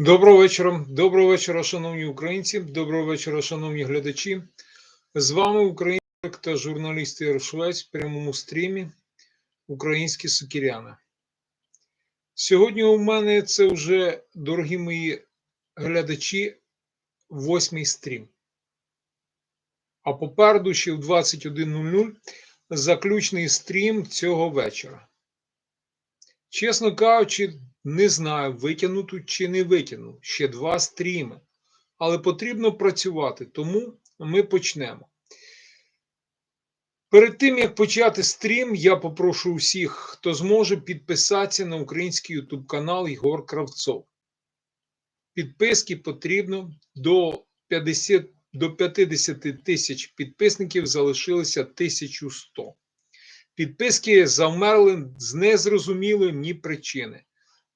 Доброго вечора, доброго вечора, шановні українці, доброго вечора, шановні глядачі. З вами український та журналіст Ігор Швець в прямому стрімі Українські сукіряни. Сьогодні у мене це вже, дорогі мої глядачі, восьмий стрім. А попереду ще в 21.00 заключний стрім цього вечора. Чесно кажучи, не знаю, витягну тут чи не витягну. Ще два стріми. Але потрібно працювати, тому ми почнемо. Перед тим, як почати стрім, я попрошу усіх, хто зможе, підписатися на український YouTube канал Єгор Кравцов. Підписки потрібно до 50 до 50 тисяч підписників залишилося 1100. Підписки завмерли з незрозумілої ні причини.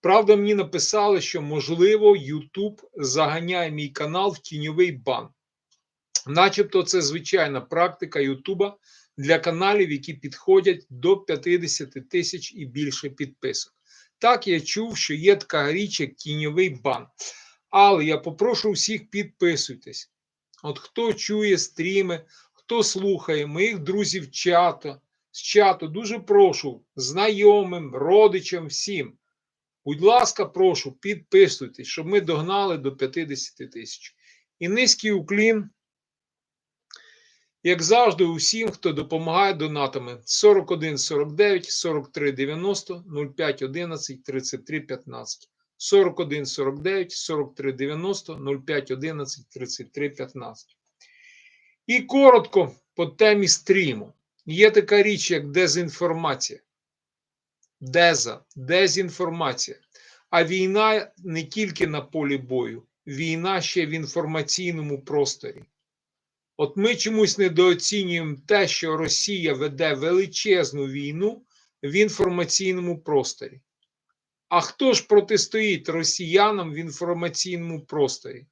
Правда, мені написали, що можливо YouTube заганяє мій канал в тіньовий бан. Начебто, це звичайна практика Ютуба для каналів, які підходять до 50 тисяч і більше підписок. Так, я чув, що є така річ, як тіньовий бан. Але я попрошу всіх підписуйтесь. От хто чує стріми, хто слухає моїх друзів чата, з чату, дуже прошу знайомим, родичам, всім. Будь ласка, прошу, підписуйтесь, щоб ми догнали до 50 тисяч. І низький уклін, як завжди, усім, хто допомагає донатами 41 49 43 90 05 11 33 15. 41 49 43 90 05 11 33 15. І коротко по темі стріму. Є така річ, як дезінформація. Деза, дезінформація. А війна не тільки на полі бою, війна ще в інформаційному просторі. От ми чомусь недооцінюємо те, що Росія веде величезну війну в інформаційному просторі. А хто ж протистоїть росіянам в інформаційному просторі?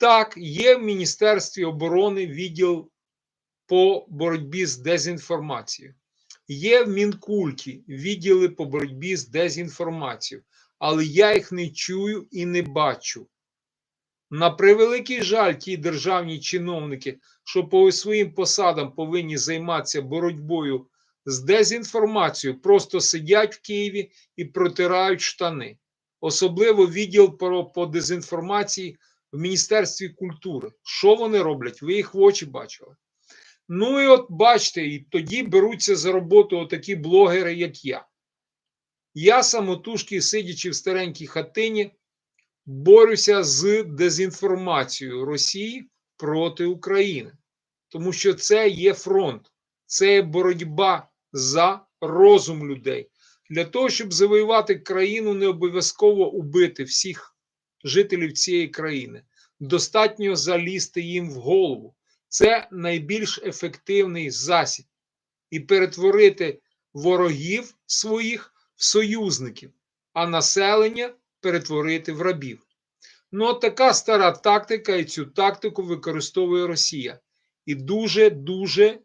Так, є в Міністерстві оборони відділ по боротьбі з дезінформацією. Є в Мінкульті відділи по боротьбі з дезінформацією, але я їх не чую і не бачу. На превеликий жаль, ті державні чиновники, що по своїм посадам повинні займатися боротьбою з дезінформацією, просто сидять в Києві і протирають штани. Особливо відділ по, по дезінформації в Міністерстві культури. Що вони роблять? Ви їх в очі бачили. Ну і от бачите, і тоді беруться за роботу такі блогери, як я. Я самотужки, сидячи в старенькій хатині, борюся з дезінформацією Росії проти України. Тому що це є фронт, це є боротьба за розум людей. Для того, щоб завоювати країну, не обов'язково убити всіх жителів цієї країни. Достатньо залізти їм в голову це найбільш ефективний засіб і перетворити ворогів своїх в союзників, а населення перетворити в рабів. Ну, така стара тактика, і цю тактику використовує Росія. І дуже-дуже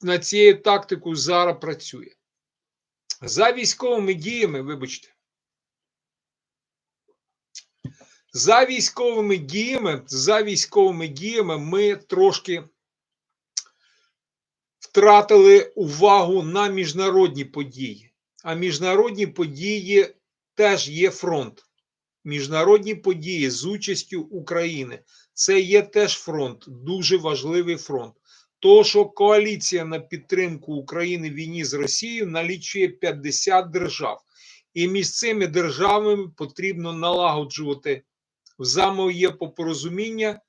на цією тактикою зараз працює. За військовими діями, вибачте, За військовими діями, за військовими діями ми трошки втратили увагу на міжнародні події. А міжнародні події теж є фронт. Міжнародні події з участю України. Це є теж фронт, дуже важливий фронт. То, що коаліція на підтримку України в війні з Росією налічує 50 держав, і між цими державами потрібно налагоджувати взаємоє по порозуміння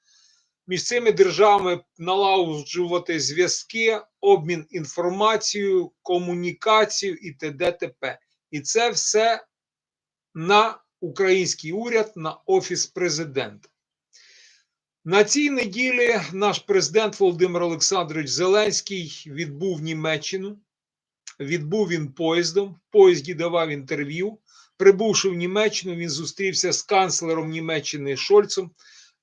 між цими державами налагоджувати зв'язки, обмін інформацією, комунікацію і т.д. т.п. І це все на український уряд, на офіс президента. На цій неділі наш президент Володимир Олександрович Зеленський відбув Німеччину. Відбув він поїздом, в поїзді давав інтерв'ю. Прибувши в Німеччину, він зустрівся з канцлером Німеччини Шольцем,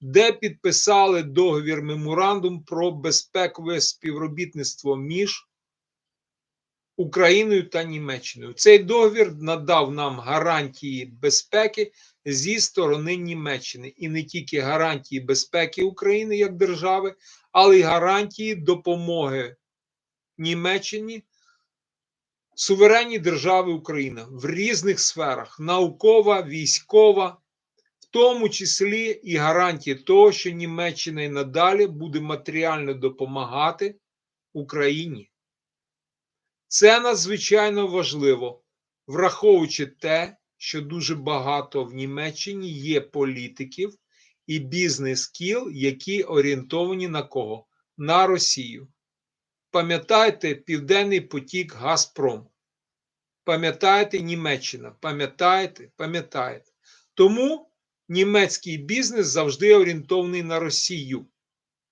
де підписали договір меморандум про безпекове співробітництво між Україною та Німеччиною. Цей договір надав нам гарантії безпеки зі сторони Німеччини і не тільки гарантії безпеки України як держави, але й гарантії допомоги Німеччині, суверенній держави Україна в різних сферах: наукова, військова, в тому числі і гарантії того, що Німеччина і надалі буде матеріально допомагати Україні. Це надзвичайно важливо, враховуючи те, що дуже багато в Німеччині є політиків і бізнес-кіл, які орієнтовані на кого? На Росію. Пам'ятаєте Південний потік Газпром. Пам'ятаєте Німеччина, пам'ятаєте, пам'ятаєте. Тому німецький бізнес завжди орієнтований на Росію.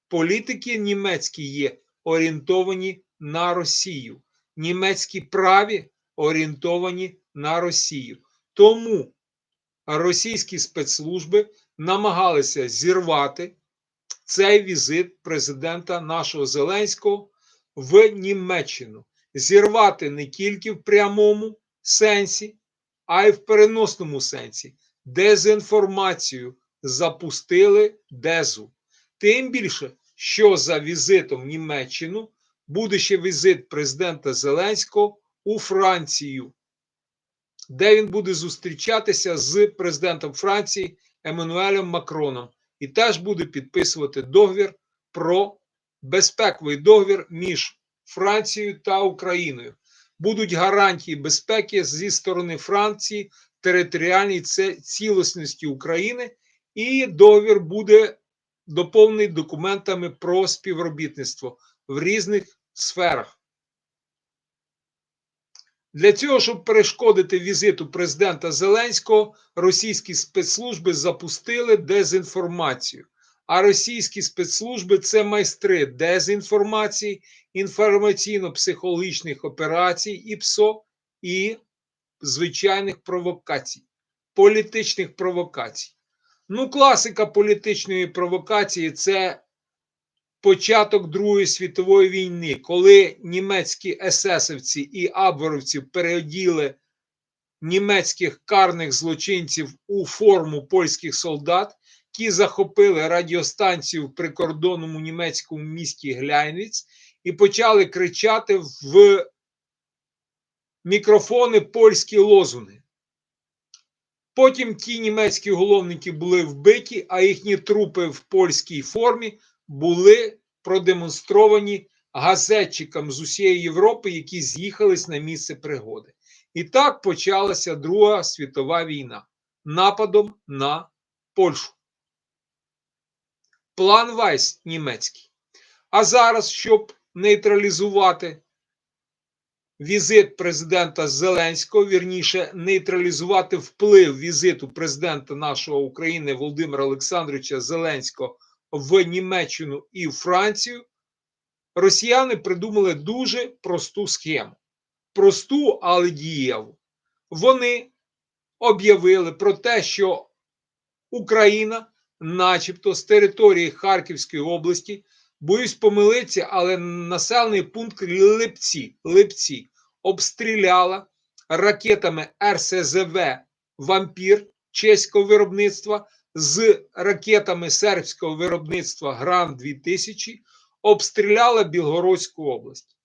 Політики німецькі є орієнтовані на Росію. Німецькі праві орієнтовані на Росію. Тому російські спецслужби намагалися зірвати цей візит президента нашого Зеленського в Німеччину. Зірвати не тільки в прямому сенсі, а й в переносному сенсі. Дезінформацію запустили дезу. Тим більше, що за візитом в Німеччину буде ще візит президента Зеленського у Францію, де він буде зустрічатися з президентом Франції Еммануелем Макроном і теж буде підписувати договір про безпековий договір між Францією та Україною. Будуть гарантії безпеки зі сторони Франції, територіальній цілісності України, і договір буде доповнений документами про співробітництво в різних сферах. Для цього, щоб перешкодити візиту президента Зеленського, російські спецслужби запустили дезінформацію. А російські спецслужби це майстри дезінформації, інформаційно-психологічних операцій і ПСО і звичайних провокацій, політичних провокацій. Ну, класика політичної провокації це початок Другої світової війни, коли німецькі есесовці і абверовці переоділи німецьких карних злочинців у форму польських солдат, ті захопили радіостанцію в прикордонному німецькому місті Гляйниць і почали кричати в мікрофони польські лозунги. Потім ті німецькі головники були вбиті, а їхні трупи в польській формі були продемонстровані газетчикам з усієї Європи, які з'їхались на місце пригоди. І так почалася Друга світова війна нападом на Польщу. План Вайс німецький. А зараз, щоб нейтралізувати візит президента Зеленського, вірніше, нейтралізувати вплив візиту президента нашого України Володимира Олександровича Зеленського в Німеччину і в Францію, росіяни придумали дуже просту схему. Просту, але дієву. Вони об'явили про те, що Україна, начебто, з території Харківської області, боюсь помилитися, але населений пункт Липці, Липці обстріляла ракетами РСЗВ Вампір чеського виробництва з ракетами сербського виробництва Гран 2000 обстріляла Білгородську область.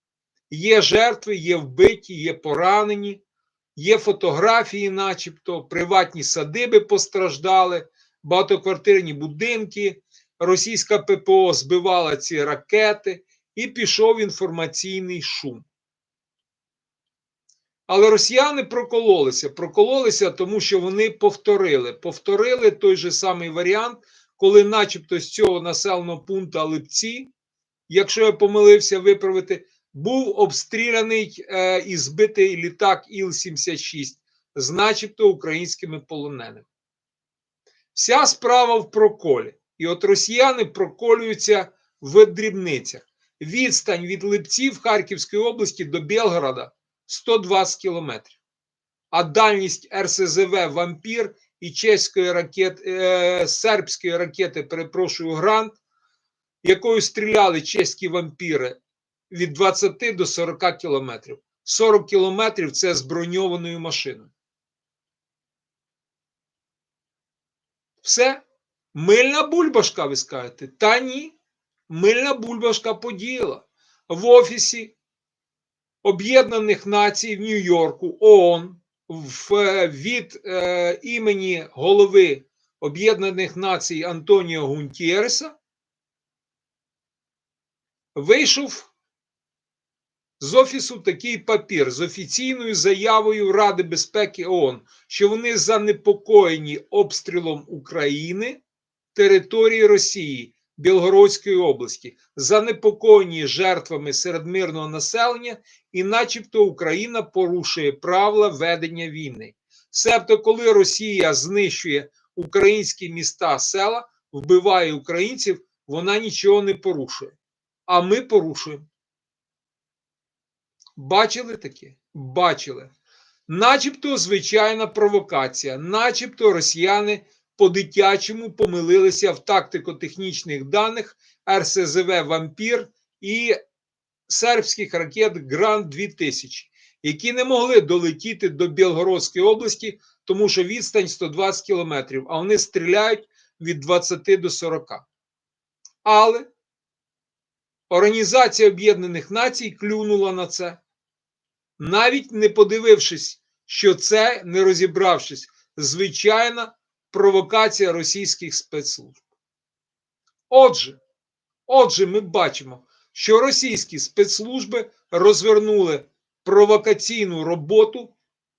Є жертви, є вбиті, є поранені, є фотографії, начебто, приватні садиби постраждали, багатоквартирні будинки. Російська ППО збивала ці ракети і пішов інформаційний шум. Але росіяни прокололися. Прокололися, тому що вони повторили. Повторили той же самий варіант, коли, начебто, з цього населеного пункту Липці, якщо я помилився виправити, був обстріляний е, і збитий літак Іл-76 з начебто українськими полоненими. Вся справа в проколі. І от росіяни проколюються в дрібницях. Відстань від Липців Харківської області до Білгорода 120 кілометрів. А дальність РСЗВ Вампір і чеської ракети, е, сербської ракети, перепрошую, Грант, якою стріляли чеські вампіри від 20 до 40 кілометрів. 40 кілометрів це з броньованою машиною. Все. Мильна бульбашка, ви скажете? Та ні. Мильна бульбашка подіяла. В офісі Об'єднаних Націй в Нью-Йорку ООН в, е, від е, імені голови Об'єднаних Націй Антоніо Гунтєреса вийшов з офісу такий папір з офіційною заявою Ради безпеки ООН, що вони занепокоєні обстрілом України території Росії Білгородської області, занепокоєні жертвами серед мирного населення, і, начебто, Україна порушує правила ведення війни. Себто, коли Росія знищує українські міста, села, вбиває українців, вона нічого не порушує. А ми порушуємо. Бачили таке? Бачили. Начебто звичайна провокація, начебто росіяни по-дитячому помилилися в тактико-технічних даних РСЗВ Вампір і сербських ракет Гранд 2000, які не могли долетіти до Білгородської області, тому що відстань 120 кілометрів, а вони стріляють від 20 до 40. Але Організація Об'єднаних Націй клюнула на це, навіть не подивившись, що це, не розібравшись, звичайна провокація російських спецслужб. Отже, отже, ми бачимо, що російські спецслужби розвернули провокаційну роботу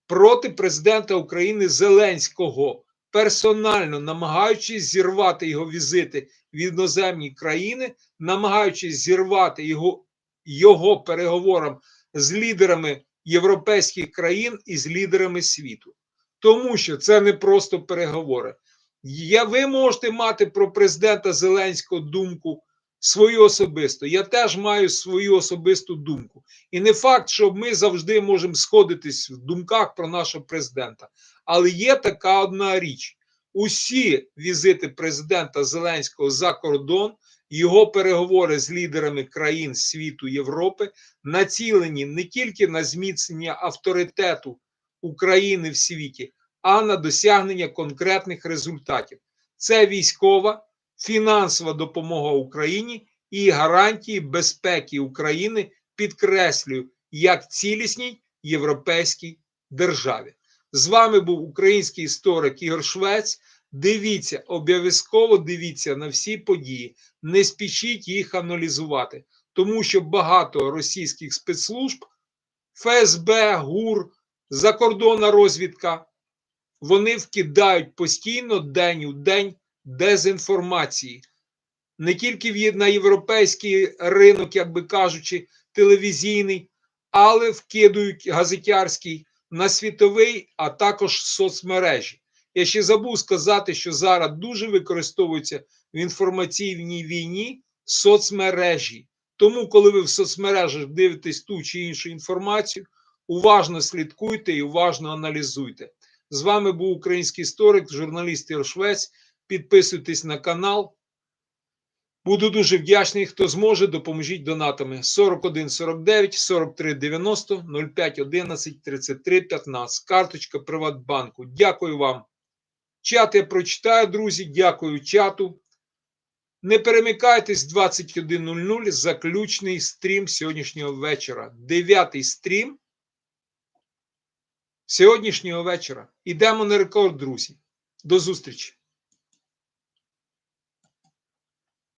проти президента України Зеленського, персонально намагаючись зірвати його візити в іноземні країни, намагаючись зірвати його, його переговорам з лідерами європейських країн і з лідерами світу. Тому що це не просто переговори. Я, ви можете мати про президента Зеленського думку свою особисту. Я теж маю свою особисту думку. І не факт, що ми завжди можемо сходитись в думках про нашого президента. Але є така одна річ: усі візити президента Зеленського за кордон, його переговори з лідерами країн світу Європи націлені не тільки на зміцнення авторитету України в світі, а на досягнення конкретних результатів. Це військова, фінансова допомога Україні і гарантії безпеки України підкреслюю як цілісній європейській державі. З вами був український історик Ігор Швець. Дивіться, обов'язково дивіться на всі події, не спішіть їх аналізувати, тому що багато російських спецслужб, ФСБ, ГУР, закордонна розвідка, вони вкидають постійно день у день дезінформації. Не тільки на європейський ринок, як би кажучи, телевізійний, але вкидують газетярський на світовий, а також соцмережі. Я ще забув сказати, що зараз дуже використовуються в інформаційній війні соцмережі. Тому, коли ви в соцмережах дивитесь ту чи іншу інформацію, уважно слідкуйте і уважно аналізуйте. З вами був український історик, журналіст Ігор Швець. Підписуйтесь на канал. Буду дуже вдячний, хто зможе, допоможіть донатами 41 49 43 90 05 11 33 15. Карточка Приватбанку. Дякую вам. Чат я прочитаю, друзі. Дякую чату. Не перемикайтесь 21.00. Заключний стрім сьогоднішнього вечора. Дев'ятий стрім сьогоднішнього вечора. Ідемо на рекорд, друзі. До зустрічі!